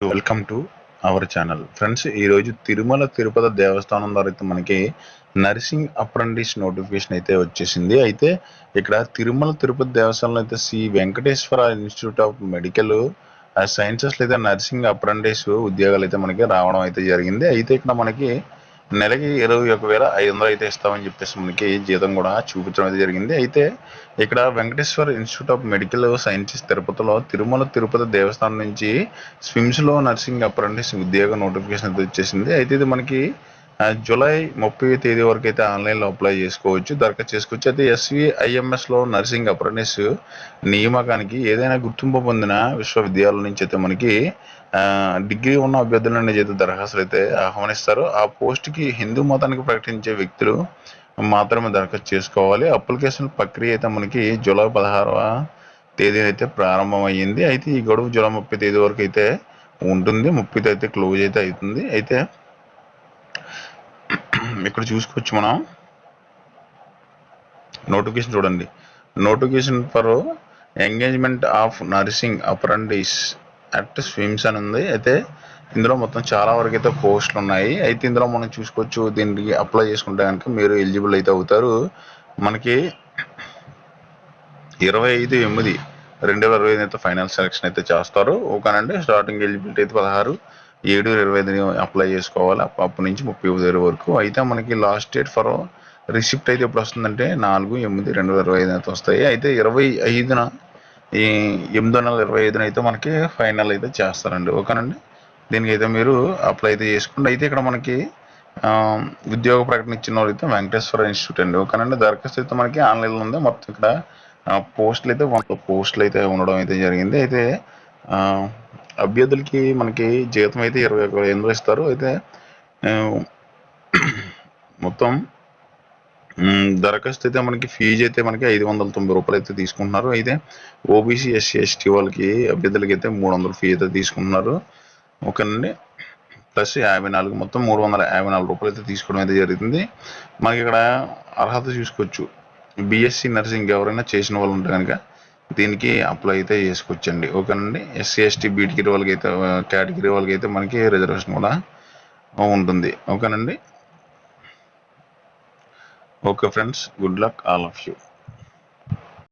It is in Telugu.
Welcome to our channel friends ఈరోజు తిరుమల తిరుపతి దేవస్థానం ద్వారా అయితే మనకి నర్సింగ్ అప్రెంటిస్ నోటిఫికేషన్ అయితే వచ్చేసింది. అయితే ఇక్కడ తిరుమల తిరుపతి దేవస్థానంలో అయితే Sri Venkateswara institute of medical sciences అయితే నర్సింగ్ అప్రెంటిస్ ఉద్యోగాలు అయితే మనకి రావడం అయితే జరిగింది. అయితే ఇక్కడ మనకి నెలకి ఇరవై ఒక వేల ఐదు వందలు అయితే ఇస్తామని చెప్పేసి మనకి జీతం కూడా చూపించడం అయితే జరిగింది. అయితే ఇక్కడ Venkateswara institute of medical sciences తిరుపతిలో తిరుమల తిరుపతి దేవస్థానం నుంచి స్విమ్స్లో నర్సింగ్ అప్రెంటిస్ ఉద్యోగ నోటిఫికేషన్ అయితే వచ్చేసింది. అయితే ఇది మనకి జూలై ముప్పై తేదీ వరకు అయితే ఆన్లైన్లో అప్లై చేసుకోవచ్చు. దరఖాస్తు చేసుకోవచ్చు. అయితే ఎస్వి ఐఎంఎస్లో నర్సింగ్ అప్రెంటిస్ నియామకానికి ఏదైనా గుర్తింపు పొందిన విశ్వవిద్యాలయం నుంచి అయితే మనకి డిగ్రీ ఉన్న అభ్యర్థుల నుంచి అయితే దరఖాస్తులు అయితే ఆహ్వానిస్తారు. ఆ పోస్ట్కి హిందూ మతానికి ప్రకటించే వ్యక్తులు మాత్రమే దరఖాస్తు చేసుకోవాలి. అప్లికేషన్ ప్రక్రియ అయితే మనకి జూలై పదహారవ తేదీ అయితే ప్రారంభమైంది అయితే ఈ గడువు జూలై ముప్పై తేదీ వరకు అయితే ఉంటుంది. ముప్పై అయితే క్లోజ్ అయితే అవుతుంది. అయితే ఇక్కడ చూసుకోవచ్చు మనం. నోటిఫికేషన్ చూడండి. Notification for engagement of nursing apprentice at SVIMS అని ఉంది. అయితే ఇందులో మొత్తం చాలా వరకు అయితే పోస్టులు ఉన్నాయి. అయితే ఇందులో మనం చూసుకోవచ్చు దీనికి అప్లై చేసుకుంటే కనుక మీరు ఎలిజిబుల్ అయితే అవుతారు. మనకి ఇరవై ఐదు ఎనిమిది రెండు వేల ఇరవై ఐదు అయితే ఫైనల్ సెలక్షన్ అయితే చేస్తారు. ఓకేనండి. స్టార్టింగ్ ఎలిజిబిలిటీ అయితే పదహారు. ఏడు ఇరవై ఐదు అప్లై చేసుకోవాలి. అప్ప- అప్పటి నుంచి ముప్పై ఐదు వరకు. అయితే మనకి లాస్ట్ డేట్ ఫర్ రిసిప్ట్ అయితే ఎప్పుడు వస్తుందంటే నాలుగు ఎనిమిది రెండు వేల ఇరవై ఐదు అయితే వస్తాయి. అయితే ఇరవై ఐదున ఈ ఎనిమిది నెల ఇరవై ఐదున అయితే మనకి ఫైనల్ అయితే చేస్తారండి. ఓకేనండి? దీనికి అయితే మీరు అప్లై అయితే చేసుకోండి. అయితే ఇక్కడ మనకి ఉద్యోగ ప్రకటన ఇచ్చిన వాళ్ళు అయితే వెంకటేశ్వర ఇన్స్టిట్యూట్ అండి. ఓకేనండి? దరఖాస్తు అయితే మనకి ఆన్లైన్లో ఉంది. మొత్తం ఇక్కడ పోస్టులు అయితే వంద పోస్టులు అయితే ఉండడం అయితే జరిగింది. అయితే అభ్యర్థులకి మనకి జీతం అయితే ఇరవై ఒక ఎనిమిది ఇస్తారు. అయితే మొత్తం దరఖాస్తు అయితే మనకి ఫీజు అయితే మనకి ఐదు వందల తొంభై రూపాయలు అయితే తీసుకుంటున్నారు. అయితే ఓబీసీ ఎస్సీ ఎస్టీ వాళ్ళకి అభ్యర్థులకి అయితే మూడు వందల ఫీ అయితే తీసుకుంటున్నారు. ఓకేనండి. ప్లస్ యాభై నాలుగు మొత్తం మూడు వందల యాభై నాలుగు రూపాయలు అయితే తీసుకోవడం అయితే జరుగుతుంది. మనకి ఇక్కడ అర్హత చూసుకోవచ్చు. బీఎస్సీ నర్సింగ్ ఎవరైనా చేసిన వాళ్ళు ఉంటే కనుక. దీనికి అప్లై అయితే చేసుకోవచ్చండి ఓకేనండి? ఎస్సీ ఎస్టీ బీటీగిరి వాళ్ళకి అయితే కేటగిరీ వాళ్ళకి అయితే మనకి రిజర్వేషన్ కూడా ఉంటుంది. ఓకేనండి? Okay friends good luck all of you